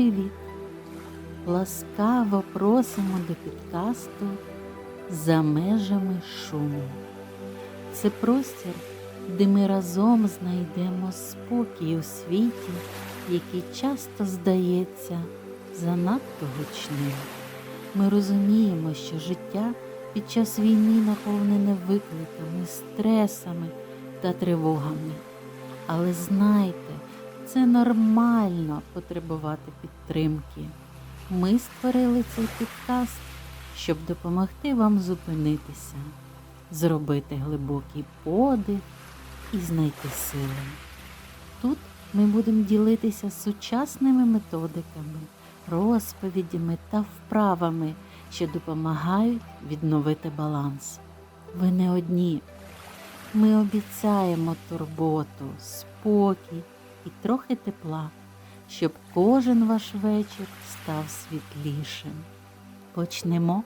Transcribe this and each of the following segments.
Привіт! Ласкаво просимо до підкасту за межами шуму. Це простір, де ми разом знайдемо спокій у світі, який часто здається занадто гучним. Ми розуміємо, що життя під час війни наповнене викликами, стресами та тривогами. Але знайте, це нормально потребувати підтримки. Ми створили цей підкаст, щоб допомогти вам зупинитися, зробити глибокий подих і знайти сили. Тут ми будемо ділитися сучасними методиками, розповідями та вправами, що допомагають відновити баланс. Ви не одні. Ми обіцяємо турботу, спокій і трохи тепла, щоб кожен ваш вечір став світлішим. Почнемо.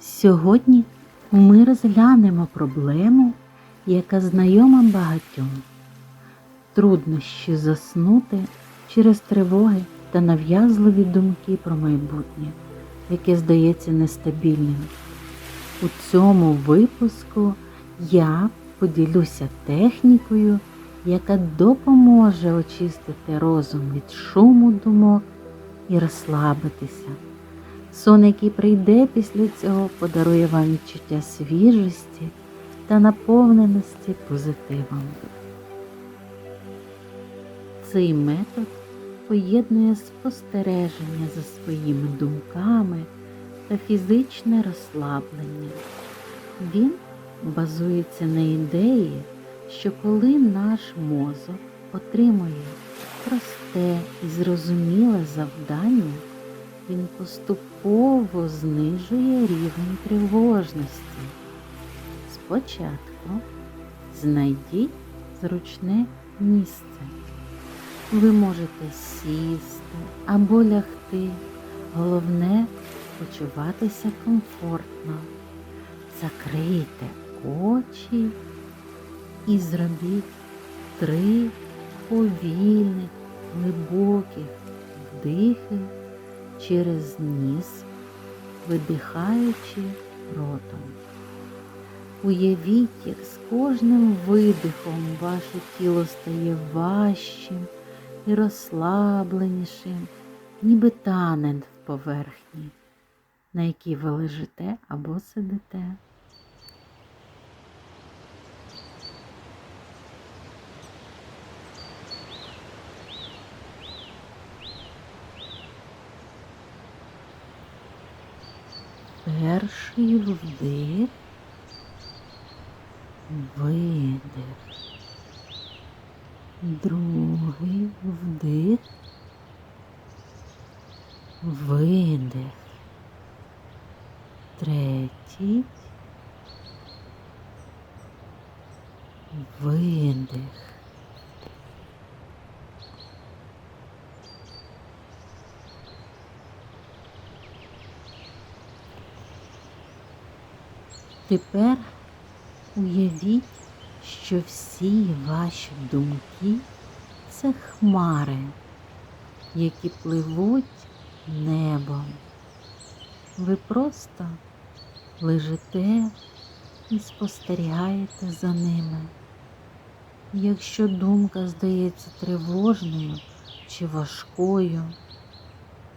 Сьогодні ми розглянемо проблему, яка знайома багатьом. Труднощі заснути через тривоги та нав'язливі думки про майбутнє, яке здається нестабільним. У цьому випуску я поділюся технікою, яка допоможе очистити розум від шуму думок і розслабитися. Сон, який прийде після цього, подарує вам відчуття свіжості та наповненості позитивом. Цей метод поєднує спостереження за своїми думками та фізичне розслаблення. Він базується на ідеї, що коли наш мозок отримує просте і зрозуміле завдання, він поступово знижує рівень тривожності. Спочатку знайдіть зручне місце. Ви можете сісти або лягти. Головне почуватися комфортно. Закрийте очі і зробіть три повільних, глибоких вдихи через ніс, видихаючи ротом. Уявіть, як з кожним видихом ваше тіло стає важчим і розслабленішим, ніби тане в поверхні, на якій ви лежите або сидите. Перший вдих, видих, другий вдих, видих, третій, видих. Тепер уявіть, що всі ваші думки це хмари, які пливуть небом. Ви просто лежите і спостерігаєте за ними. Якщо думка здається тривожною чи важкою,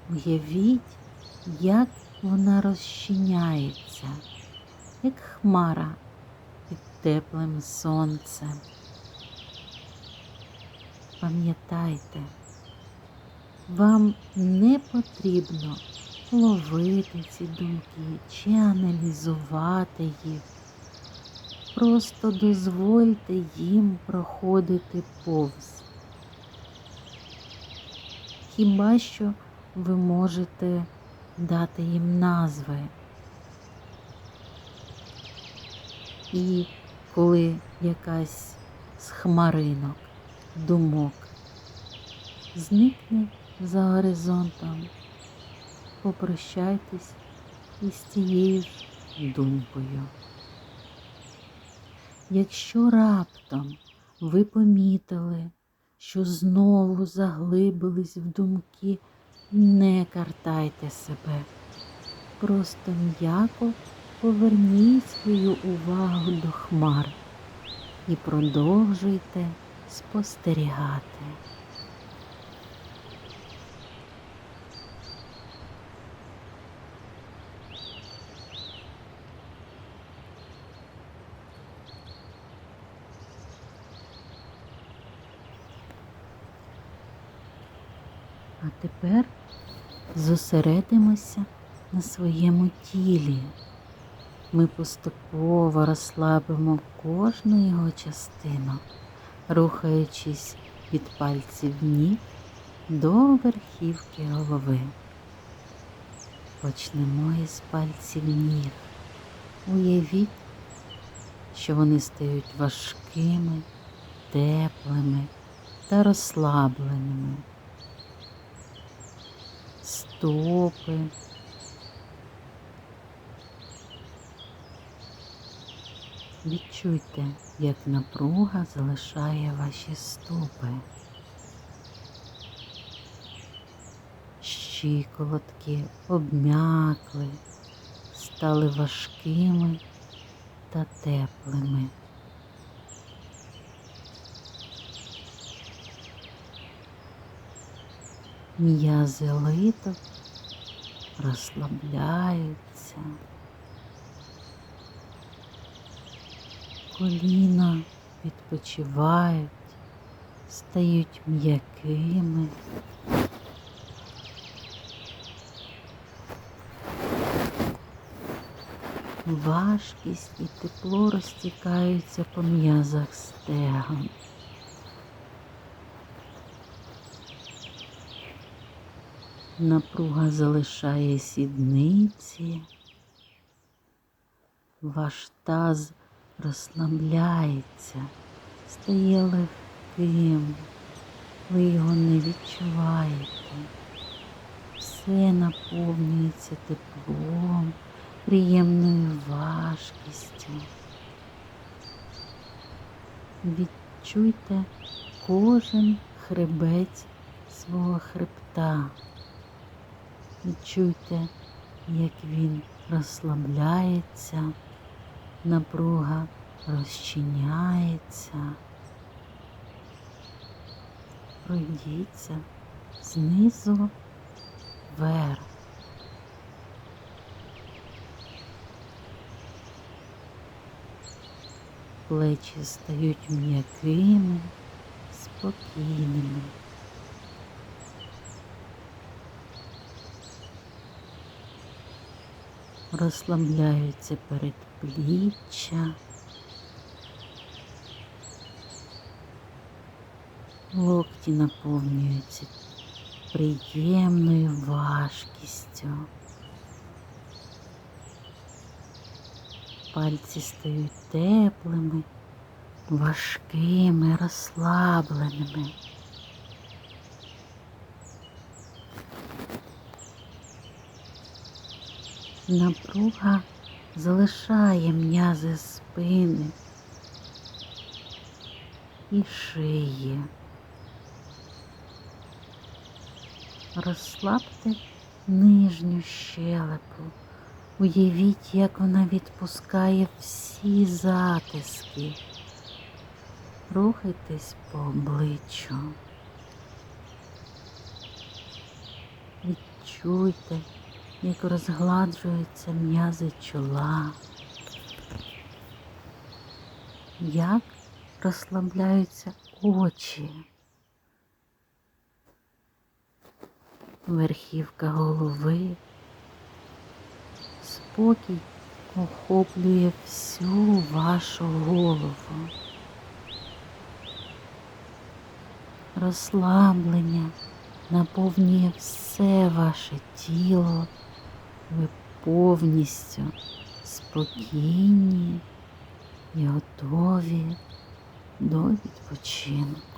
уявіть, як вона розчиняється як хмара під теплим сонцем. Пам'ятайте, вам не потрібно ловити ці думки чи аналізувати їх. Просто дозвольте їм проходити повз. Хіба що ви можете дати їм назви? І коли якась з хмаринок, думок зникне за горизонтом, попрощайтесь із цією ж думкою. Якщо раптом ви помітили, що знову заглибились в думки, не картайте себе. Просто м'яко поверніть свою увагу до хмар і продовжуйте спостерігати. А тепер зосередимося на своєму тілі. Ми поступово розслабимо кожну його частину, рухаючись від пальців ніг до верхівки голови. Почнемо із пальців ніг. Уявіть, що вони стають важкими, теплими та розслабленими. Стопи. Відчуйте, як напруга залишає ваші стопи. Щиколотки обмякли, стали важкими та теплими. М'язи литок розслабляються. Коліна відпочивають, стають м'якими. Важкість і тепло розтікаються по м'язах стегон. Напруга залишає сідниці, ваш таз розслабляється, стає легким, ви його не відчуваєте. Все наповнюється теплом, приємною важкістю. Відчуйте кожен хребець свого хребта. Відчуйте, як він розслабляється, напруга розчиняється. Пройдіться знизу вверх. Плечі стають м'якими, спокійними. Розслабляються передпліччя. Локті наповнюються приємною важкістю. Пальці стають теплими, важкими, розслабленими. Напруга залишає м'язи спини і шиї. Розслабте нижню щелепу. Уявіть, як вона відпускає всі затиски. Рухайтесь по обличчю. Відчуйте, як розгладжуються м'язи чола, як розслабляються очі, верхівка голови, спокій охоплює всю вашу голову. Розслаблення наповнює все ваше тіло, ви повністю спокійні і готові до відпочинку.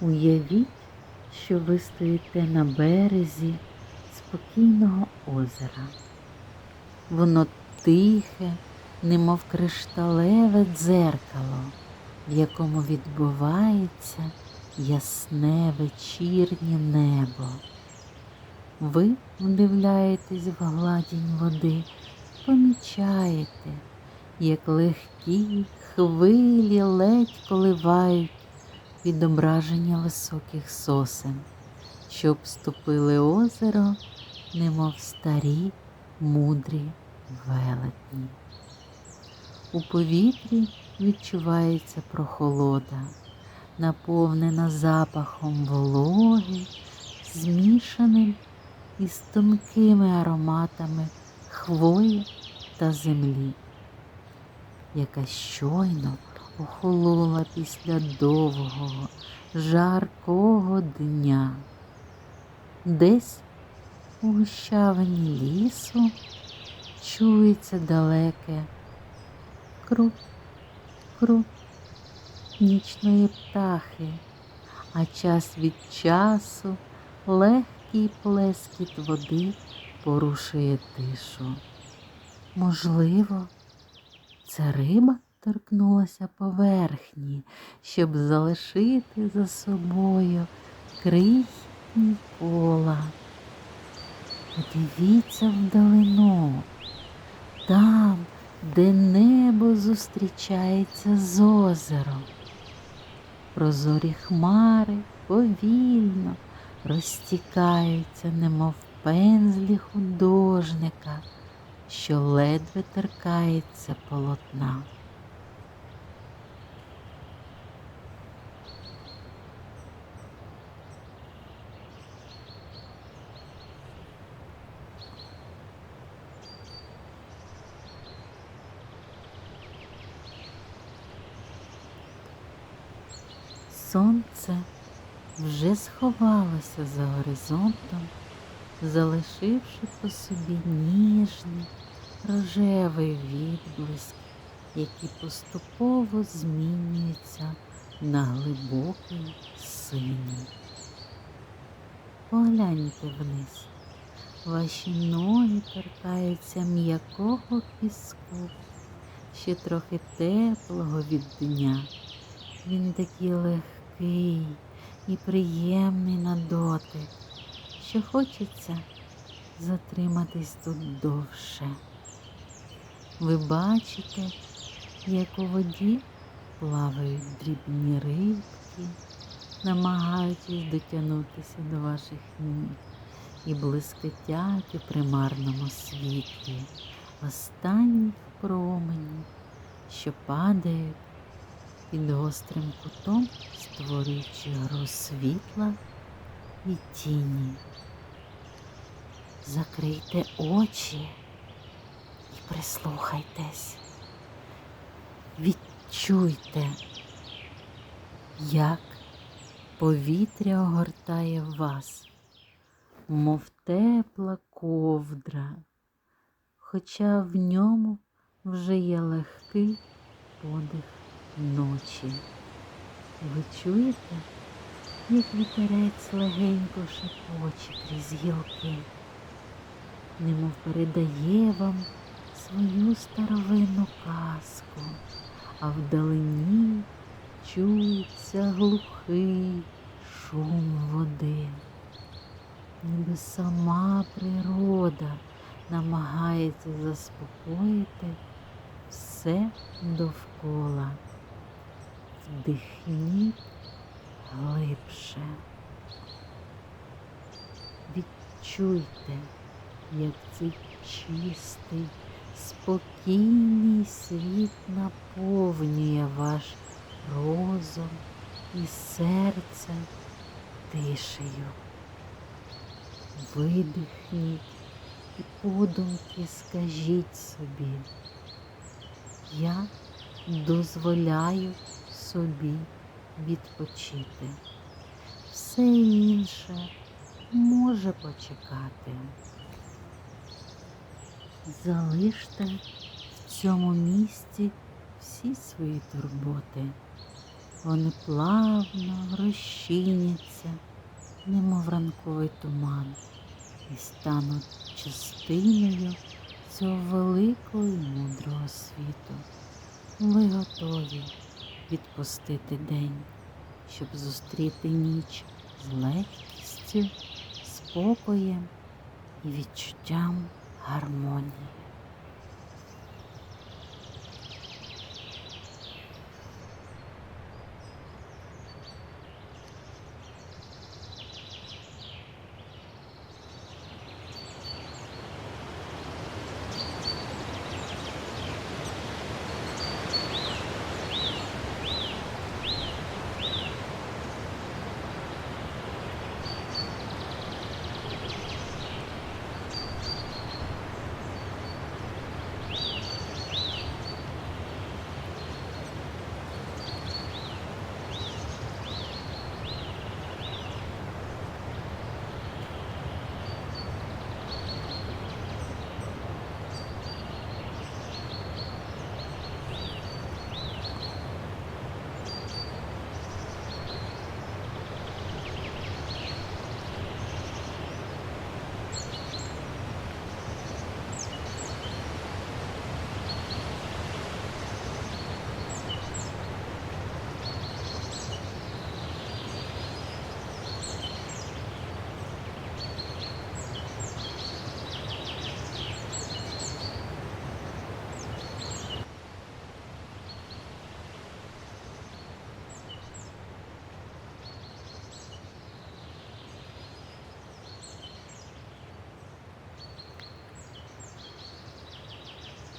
Уявіть, що ви стоїте на березі спокійного озера. Воно тихе, немов кришталеве дзеркало, в якому відбувається ясне вечірнє небо. Ви вдивляєтесь в гладінь води, помічаєте, як легкі хвилі ледь коливають відображення високих сосен, що обступили озеро, немов старі мудрі велетні. У повітрі відчувається прохолода, наповнена запахом вологи, змішаним із тонкими ароматами хвої та землі, яка щойно охолола після довгого, жаркого дня. Десь у гущавині лісу чується далеке кру, кру нічної птахи, а час від часу легкий плескіт води порушує тишу. Можливо, це риба торкнулася поверхні, щоб залишити за собою крихітні кола. Подивіться вдалину, там, де небо зустрічається з озером. Прозорі хмари повільно розтікаються, немов пензлі художника, що ледве торкається полотна. Сонце вже сховалося за горизонтом, залишивши по собі ніжний рожевий відблиск, який поступово змінюється на глибокий синій. Погляньте вниз. Ваші ноги торкаються м'якого піску, ще трохи теплого від дня. Він такий легкий і приємний на дотик, що хочеться затриматись тут довше. Ви бачите, як у воді плавають дрібні рибки, намагаючись дотягнутися до ваших ніг і блискотять у примарному світлі останніх променів, що падають під гострим кутом, створюючи гру світла і тіні. Закрийте очі і прислухайтесь. Відчуйте, як повітря огортає вас, мов тепла ковдра, хоча в ньому вже є легкий подих ночі. Ви чуєте, як вітерець легенько шепоче крізь гілки, немов передає вам свою старовинну казку, а вдалині чується глухий шум води, ніби сама природа намагається заспокоїти все довкола. Вдихніть глибше. Відчуйте, як цей чистий, спокійний світ наповнює ваш розум і серце тишею. Видихніть і подумки скажіть собі. Я дозволяю собі відпочити. Все інше може почекати. Залиште в цьому місці всі свої турботи. вони плавно розчиняться, немов ранковий туман, і стануть частиною цього великого і мудрого світу. Ви готові відпустити день, щоб зустріти ніч з легкістю, спокоєм і відчуттям гармонії.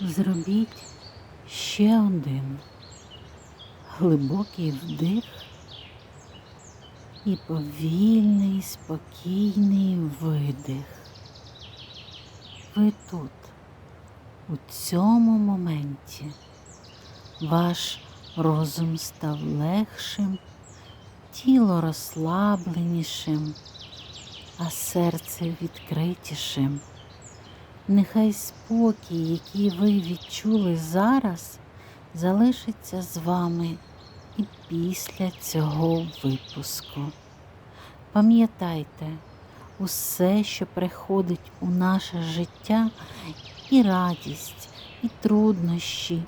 Зробіть ще один глибокий вдих і повільний, спокійний видих. Ви тут, у цьому моменті, ваш розум став легшим, тіло розслабленішим, а серце відкритішим. Нехай спокій, який ви відчули зараз, залишиться з вами і після цього випуску. Пам'ятайте, усе, що приходить у наше життя, і радість, і труднощі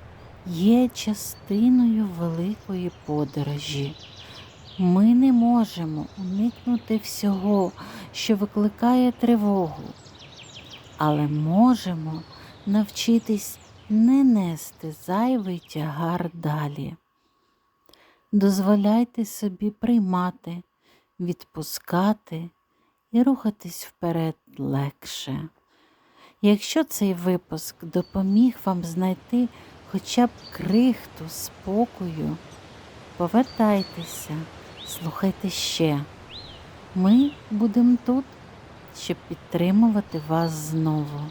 є частиною великої подорожі. Ми не можемо уникнути всього, що викликає тривогу але можемо навчитись не нести зайвий тягар далі. Дозволяйте собі приймати, відпускати і рухатись вперед легше. Якщо цей випуск допоміг вам знайти хоча б крихту спокою, повертайтеся, слухайте ще. Ми будемо тут щоб підтримувати вас знову.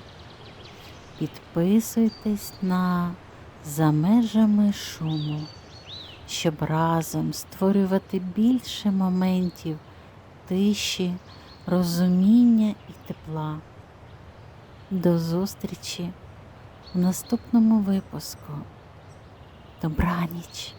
Підписуйтесь на за межами шуму, щоб разом створювати більше моментів тиші, розуміння і тепла. До зустрічі у наступному випуску. Добраніч!